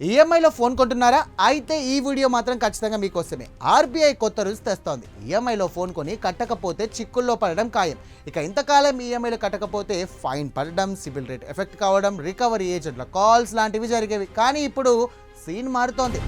ఈఎంఐలో phone కొంటున్నారా? అయితే ఈ video మాత్రం ఖచ్చితంగా మీకోసమే. ఆర్బీఐ కొత్త రూల్స్ తెస్తోంది. ఈఎంఐలో ఫోన్ కొని కట్టకపోతే చిక్కుల్లో పడడం ఖాయం. ఇక ఇంతకాలం ఈఎంఐలు కట్టకపోతే ఫైన్ పడడం సిబిల్ రేట్ ఎఫెక్ట్ కావడం రికవరీ ఏజెంట్ల కాల్స్ లాంటివి జరిగేవి. కానీ ఇప్పుడు సీన్ మారుతోంది.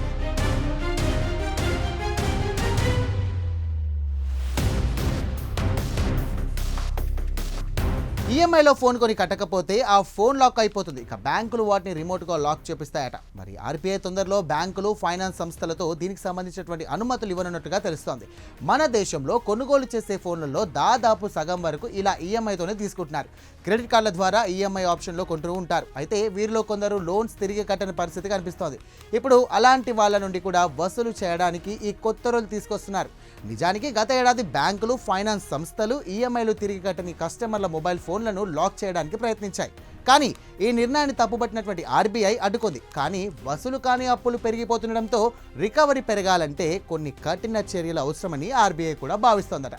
ఈఎంఐలో ఫోన్ కొని కట్టకపోతే ఆ ఫోన్ లాక్ అయిపోతుంది. ఇక బ్యాంకులు వాటిని రిమోట్గా లాక్ చేపిస్తాయట. మరి ఆర్బీఐ తొందరలో బ్యాంకులు ఫైనాన్స్ సంస్థలతో దీనికి సంబంధించినటువంటి అనుమతులు ఇవ్వనున్నట్టుగా తెలుస్తోంది. మన దేశంలో కొనుగోలు చేసే ఫోన్లలో దాదాపు సగం వరకు ఇలా ఈఎంఐతోనే తీసుకుంటున్నారు. క్రెడిట్ కార్డుల ద్వారా ఈఎంఐ ఆప్షన్లో కొంటూ ఉంటారు. అయితే వీరిలో కొందరు లోన్స్ తిరిగి కట్టని పరిస్థితి కనిపిస్తోంది. ఇప్పుడు అలాంటి వాళ్ళ నుండి కూడా వసూలు చేయడానికి ఈ కొత్త రోజులు తీసుకొస్తున్నారు. నిజానికి గత ఏడాది బ్యాంకులు ఫైనాన్స్ సంస్థలు ఈఎంఐలు తిరిగి కట్టని కస్టమర్ల మొబైల్ ఫోన్లను లాక్ చేయడానికి ప్రయత్నించాయి. కానీ ఈ నిర్ణయాన్ని తప్పుపట్టినటువంటి ఆర్బీఐ అడ్డుకుంది. కానీ వసూలు కాని అప్పులు పెరిగిపోతుండడంతో రికవరీ పెరగాలంటే కొన్ని కఠిన చర్యలు అవసరమని ఆర్బీఐ కూడా భావిస్తోందట.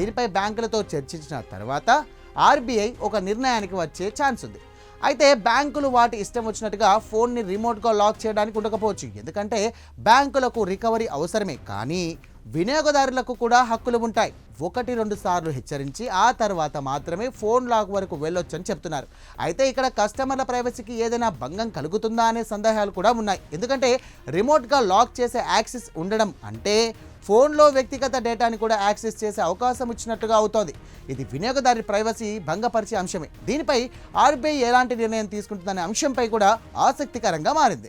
దీనిపై బ్యాంకులతో చర్చించిన తర్వాత ఆర్బీఐ ఒక నిర్ణయానికి వచ్చే ఛాన్స్ ఉంది. అయితే బ్యాంకులు వాటి ఇష్టం వచ్చినట్టుగా ఫోన్ని రిమోట్గా లాక్ చేయడానికి ఉండకపోవచ్చు. ఎందుకంటే బ్యాంకులకు రికవరీ అవసరమే. కానీ వినియోగదారులకు కూడా హక్కులు ఉంటాయి. ఒకటి రెండు సార్లు హెచ్చరించి ఆ తర్వాత మాత్రమే ఫోన్ లాక్ వరకు వెళ్ళొచ్చని చెప్తున్నారు. అయితే ఇక్కడ కస్టమర్ల ప్రైవసీకి ఏదైనా భంగం కలుగుతుందా అనే సందేహాలు కూడా ఉన్నాయి. ఎందుకంటే రిమోట్గా లాక్ చేసే యాక్సెస్ ఉండడం అంటే ఫోన్లో వ్యక్తిగత డేటాని కూడా యాక్సెస్ చేసే అవకాశం ఇచ్చినట్టుగా అవుతోంది. ఇది వినియోగదారి ప్రైవసీ భంగపరిచే అంశమే. దీనిపై ఆర్బీఐ ఎలాంటి నిర్ణయం తీసుకుంటుందనే అంశంపై కూడా ఆసక్తికరంగా మారింది.